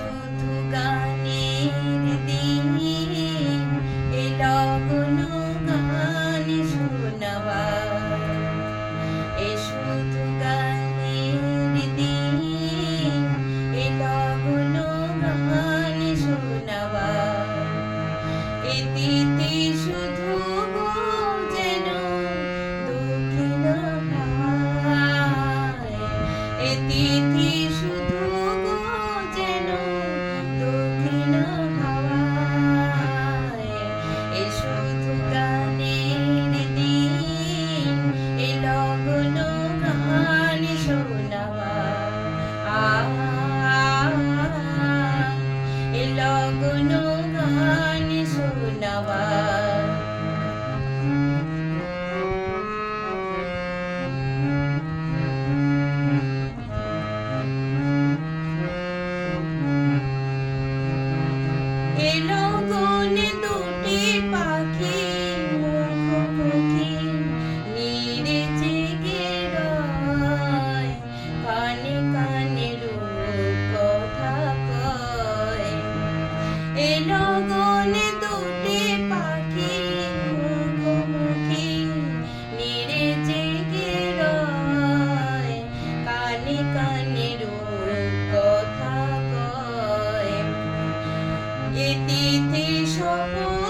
শুধু know. এ তিথি শপথ